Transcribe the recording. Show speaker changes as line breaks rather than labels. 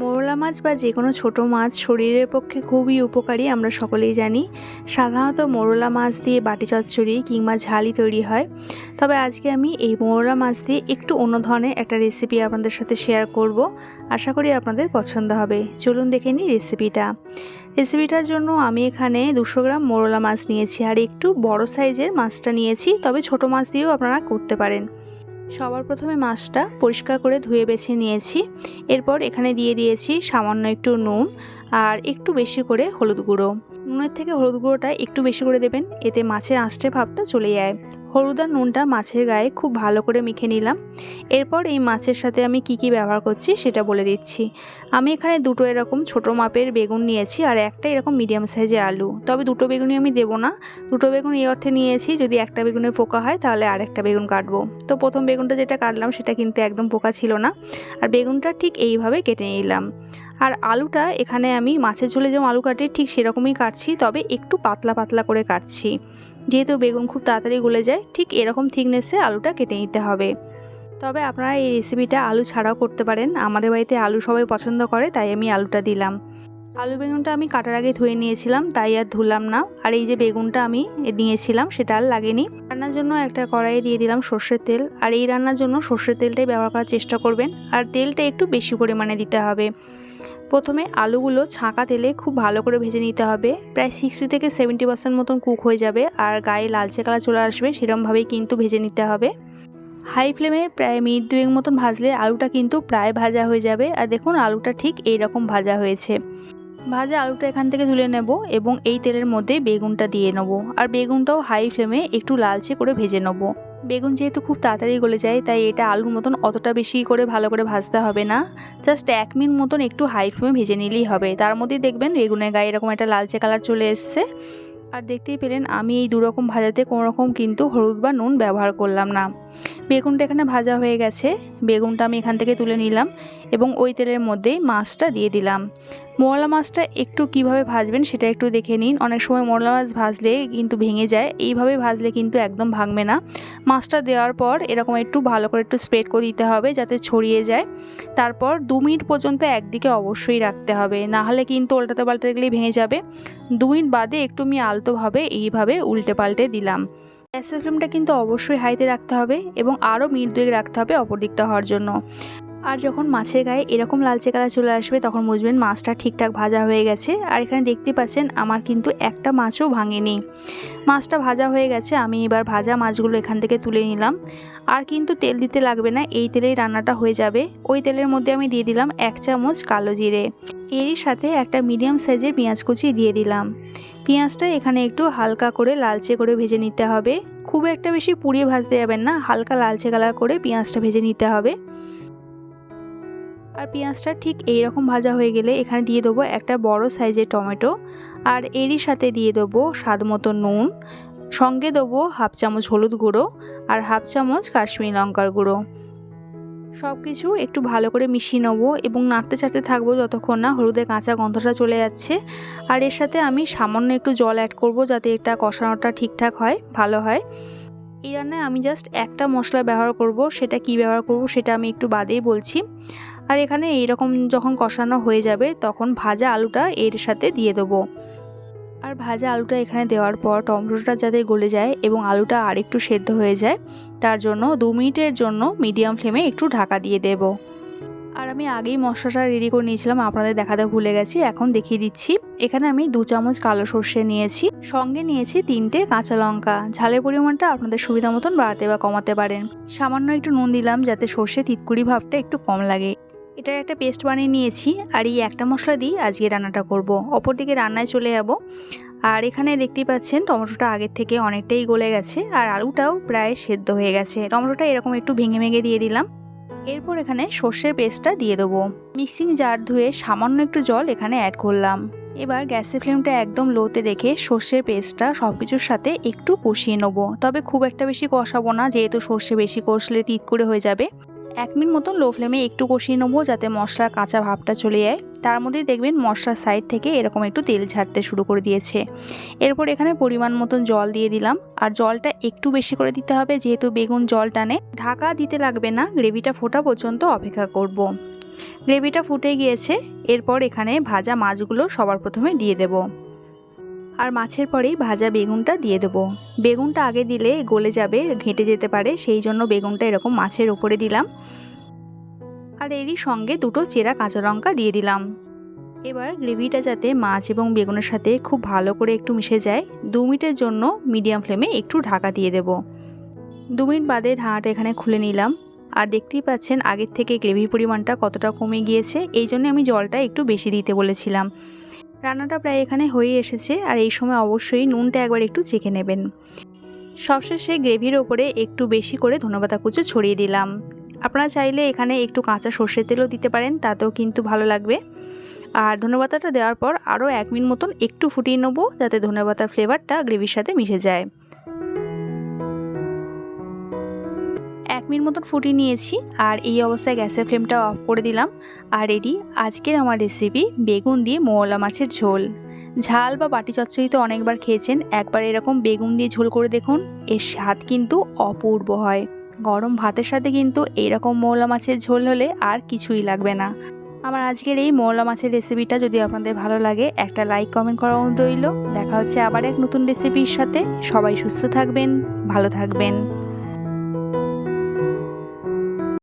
মোরলা মাছ বা যে কোনো ছোটো মাছ শরীরের পক্ষে খুবই উপকারী, আমরা সকলেই জানি। সাধারণত মোরলা মাছ দিয়ে বাটি চচ্চড়ি কিংবা ঝালি তৈরি হয়। তবে আজকে আমি এই মোরলা মাছ দিয়ে একটু অন্য ধরনের একটা রেসিপি আপনাদের সাথে শেয়ার করব। আশা করি আপনাদের পছন্দ হবে। চলুন দেখে নিই রেসিপিটা রেসিপিটার জন্য আমি এখানে দুশো গ্রাম মোরলা মাছ নিয়েছি। আর একটু বড় সাইজের মাছটা নিয়েছি। তবে ছোট মাছ দিয়েও আপনারা করতে পারেন। সবার প্রথমে মাছটা পরিষ্কার করে ধুয়ে বেছে নিয়েছি। এরপর এখানে দিয়ে দিয়েছি সামান্য একটু নুন আর একটু বেশি করে হলুদ গুঁড়ো। নুনের থেকে হলুদ গুঁড়োটা একটু বেশি করে দেবেন, এতে মাছের আঁশটে ভাবটা চলে যায়। হলুদ আর নুনটা মাছের গায়ে খুব ভালো করে মেখে নিলাম। এরপর এই মাছের সাথে আমি কি কি ব্যবহার করছি সেটা বলে দিচ্ছি। আমি এখানে দুটো এরকম ছোট মাপের বেগুন নিয়েছি আর একটা এরকম মিডিয়াম সাইজের আলু। তবে দুটো বেগুনই আমি দেবো না। দুটো বেগুন এই অর্থে নিয়েছি, যদি একটা বেগুনে পোকা হয় তাহলে আর একটা বেগুন কাটবো। তো প্রথম বেগুনটা যেটা কাটলাম সেটা কিন্তু একদম পোকা ছিল না। আর বেগুনটা ঠিক এইভাবে কেটে নিলাম। আর আলুটা এখানে আমি মাছের ঝোলে যেমন আলু কাটি ঠিক সেরকমই কাটছি, তবে একটু পাতলা পাতলা করে কাটছি। যেহেতু বেগুন খুব তাড়াতাড়ি গলে যায়, ঠিক এরকম থিকনেসে আলুটা কেটে নিতে হবে। তবে আপনারা এই রেসিপিটা আলু ছাড়াও করতে পারেন। আমাদের বাড়িতে আলু সবাই পছন্দ করে, তাই আমি আলুটা দিলাম। আলু বেগুনটা আমি কাটার আগে ধুয়ে নিয়েছিলাম, তাই আর ধুলাম না। আর এই যে বেগুনটা আমি নিয়েছিলাম, সেটা আর লাগেনি। রান্নার জন্য একটা কড়াইয়ে দিয়ে দিলাম সর্ষের তেল। আর এই রান্নার জন্য সর্ষের তেলটাই ব্যবহার করার চেষ্টা করবেন। আর তেলটা একটু বেশি পরিমাণে দিতে হবে। প্রথমে আলুগুলো ছাঁকা তেলে খুব ভালো করে ভেজে নিতে হবে। প্রায় সিক্সটি থেকে সেভেন্টি পার্সেন্ট মতন কুক হয়ে যাবে আর গায়ে লালচে কালার চলে আসবে সেরমভাবেই কিন্তু ভেজে নিতে হবে। হাই ফ্লেমে প্রায় মিনিট দুয়েক মতন ভাজলে আলুটা কিন্তু প্রায় ভাজা হয়ে যাবে আর দেখুন আলুটা ঠিক এই রকম ভাজা হয়েছে। ভাজা আলুটা এখান থেকে তুলে নেব এবং এই তেলের মধ্যে বেগুনটা দিয়ে নেব। আর বেগুনটাও হাই ফ্লেমে একটু লালচে করে ভেজে নেব। বেগুন যেহেতু খুব তাড়াতাড়ি গলে যায়, তাই এটা আলুর মতন অতটা বেশি করে ভালো করে ভাজতে হবে না। জাস্ট এক মিনিট মতন একটু হাই ফ্লেমে ভেজে নিলেই হবে। তার মধ্যেই দেখবেন বেগুনের গায়ে এরকম একটা লালচে কালার চলে এসছে। আর দেখতেই পেলেন, আমি এই দুরকম ভাজাতে কোনোরকম কিন্তু হলুদ বা নুন ব্যবহার করলাম না। বেগুনটা এখানে ভাজা হয়ে গেছে। বেগুনটা আমি এখান থেকে তুলে নিলাম এবং ওই তেলের মধ্যেই মাছটা দিয়ে দিলাম। মোরলা মাছটা একটু কীভাবে ভাজবেন সেটা একটু দেখে নিন। অনেক সময় মোরলা মাছ ভাজলে কিন্তু ভেঙে যায়। এইভাবে ভাজলে কিন্তু একদম ভাঙবে না। মাছটা দেওয়ার পর এরকম একটু ভালো করে একটু স্প্রেড করে দিতে হবে যাতে ছড়িয়ে যায়। তারপর দু মিনিট পর্যন্ত একদিকে অবশ্যই রাখতে হবে। না হলে কিন্তু উল্টাতে পাল্টাতে গেলেই ভেঙে যাবে। দু মিনিট বাদে একটু আমি আলতোভাবে এইভাবে উল্টে পাল্টে দিলাম। গ্যাসের ফ্লেমটা কিন্তু অবশ্যই হাইতে রাখতে হবে এবং আরও মিনিট দুয়েক রাখতে হবে অপর দিকটা হওয়ার জন্য। আর যখন মাছের গায়ে এরকম লালচে কালার চলে আসবে, তখন বুঝবেন মাছটা ঠিকঠাক ভাজা হয়ে গেছে। আর এখানে দেখতে পাচ্ছেন, আমার কিন্তু একটা মাছও ভাঙেনি। মাছটা ভাজা হয়ে গেছে, আমি এবার ভাজা মাছগুলো এখান থেকে তুলে নিলাম। আর কিন্তু তেল দিতে লাগবে না, এই তেলেই রান্নাটা হয়ে যাবে। ওই তেলের মধ্যে আমি দিয়ে দিলাম এক চামচ কালো জিরে। এরই সাথে একটা মিডিয়াম সাইজের পেঁয়াজ কুচি দিয়ে দিলাম। পেঁয়াজটা এখানে একটু হালকা করে লালচে করে ভেজে নিতে হবে। খুব একটা বেশি পুড়িয়ে ভাজতে যাবেন না, হালকা লালচে কালার করে পেঁয়াজটা ভেজে নিতে হবে। আর পেঁয়াজটা ঠিক এই রকম ভাজা হয়ে গেলে এখানে দিয়ে দেবো একটা বড় সাইজের টমেটো। আর এরই সাথে দিয়ে দেবো স্বাদ মতো নুন। সঙ্গে দেবো হাফ চামচ হলুদ গুঁড়ো আর হাফ চামচ কাশ্মীরি লঙ্কার গুঁড়ো। সব কিছু একটু ভালো করে মিশিয়ে নেব এবং নাড়তে চাড়তে থাকব যতক্ষণ না হলুদের কাঁচা গন্ধটা চলে যাচ্ছে। আর এর সাথে আমি সামান্য একটু জল অ্যাড করব যাতে এটা কষানোটা ঠিকঠাক হয়, ভালো হয়। এই রান্নায় আমি জাস্ট একটা মশলা ব্যবহার করব, সেটা কি ব্যবহার করব সেটা আমি একটু বাদেই বলছি। আর এখানে এইরকম যখন কষানো হয়ে যাবে, তখন ভাজা আলুটা এর সাথে দিয়ে দেবো। আর ভাজা আলুটা এখানে দেওয়ার পর টমেটোটা যাতে গলে যায় এবং আলুটা আরেকটু সেদ্ধ হয়ে যায়, তার জন্য দু মিনিটের জন্য মিডিয়াম ফ্লেমে একটু ঢাকা দিয়ে দেব। আর আমি আগেই মশলাটা রেডি করে নিয়েছিলাম, আপনাদের দেখাতে ভুলে গেছি, এখন দেখিয়ে দিচ্ছি। এখানে আমি দু চামচ কালো সর্ষে নিয়েছি, সঙ্গে নিয়েছি তিনটে কাঁচা লঙ্কা। ঝালের পরিমাণটা আপনাদের সুবিধা মতন বাড়াতে বা কমাতে পারেন। সামান্য একটু নুন দিলাম যাতে সর্ষে তিতকুড়ি ভাবটা একটু কম লাগে। এটার একটা পেস্ট বানিয়ে নিয়েছি আর এই একটা মশলা দিয়ে আজকে রান্নাটা করব। অপরদিকে রান্নায় চলে যাব। আর এখানে দেখতেই পাচ্ছেন টমেটোটা আগের থেকে অনেকটাই গলে গেছে আর আলুটাও প্রায় সেদ্ধ হয়ে গেছে। টমেটোটা এরকম একটু ভেঙে ভেঙে দিয়ে দিলাম। এরপর এখানে সর্ষের পেস্টটা দিয়ে দেবো। মিক্সিং জার ধুয়ে সামান্য একটু জল এখানে অ্যাড করলাম। এবার গ্যাসের ফ্লেমটা একদম লোতে রেখে সর্ষের পেস্টটা সব কিছুর সাথে একটু কষিয়ে নেব। তবে খুব একটা বেশি কষাবো না, যেহেতু সর্ষে বেশি কষলে তিত করে হয়ে যাবে। এক মিনিট মতন লো ফ্লেমে একটু কষিয়ে নেব যাতে মশলার কাঁচা ভাবটা চলে যায়। তার মধ্যেই দেখবেন মশলার সাইড থেকে এরকম একটু তেল ছাড়তে শুরু করে দিয়েছে। এরপর এখানে পরিমাণ মতন জল দিয়ে দিলাম। আর জলটা একটু বেশি করে দিতে হবে, যেহেতু বেগুন জল টানে। ঢাকা দিতে লাগবে না, গ্রেভিটা ফোটা পর্যন্ত অপেক্ষা করব। গ্রেভিটা ফুটে গিয়েছে, এরপর এখানে ভাজা মাছগুলো সবার প্রথমে দিয়ে দেব। আর মাছের পরেই ভাজা বেগুনটা দিয়ে দেবো। বেগুনটা আগে দিলে গলে যাবে, ঘেঁটে যেতে পারে, সেই জন্য বেগুনটা এরকম মাছের ওপরে দিলাম। আর এরই সঙ্গে দুটো চেরা কাঁচা লঙ্কা দিয়ে দিলাম। এবার গ্রেভিটা যাতে মাছ এবং বেগুনের সাথে খুব ভালো করে একটু মিশে যায়, দু মিনিটের জন্য মিডিয়াম ফ্লেমে একটু ঢাকা দিয়ে দেব। দু মিনিট বাদে ঢাকাটা এখানে খুলে নিলাম। আর দেখতেই পাচ্ছেন আগের থেকে গ্রেভির পরিমাণটা কতটা কমে গিয়েছে, এই জন্য আমি জলটা একটু বেশি দিতে বলেছিলাম। রান্নাটা প্রায় এখানে হয়ে এসেছে, আর এই সময় অবশ্যই নুনটা একবার একটু চেখে নেবেন। সবশেষে গ্রেভির ওপরে একটু বেশি করে ধনেপাতা কুচো ছড়িয়ে দিলাম। আপনারা চাইলে এখানে একটু কাঁচা সর্ষের তেলও দিতে পারেন, তাতেও কিন্তু ভালো লাগবে। আর ধনেপাতাটা দেওয়ার পর আরও এক মিনিট মতন একটু ফুটিয়ে নেব, যাতে ধনেপাতার ফ্লেভারটা গ্রেভির সাথে মিশে যায়। মিনিট মতন ফুটিয়ে নিয়েছি আর এই অবস্থায় গ্যাসের ফ্লেমটা অফ করে দিলাম। আর রেডি আজকের আমার রেসিপি বেগুন দিয়ে মোয়লা মাছের ঝোল। ঝাল বা বাটি চচ্চড়ি তো অনেকবার খেয়েছেন, একবার এরকম বেগুন দিয়ে ঝোল করে দেখুন, এর স্বাদ কিন্তু অপূর্ব হয়। গরম ভাতের সাথে কিন্তু এইরকম মৌলা মাছের ঝোল হলে আর কিছুই লাগবে না। আমার আজকের এই মৌলা মাছের রেসিপিটা যদি আপনাদের ভালো লাগে, একটা লাইক কমেন্ট করা অনুরোধ রইল দেখা হচ্ছে আবার এক নতুন রেসিপির সাথে। সবাই সুস্থ থাকবেন, ভালো থাকবেন।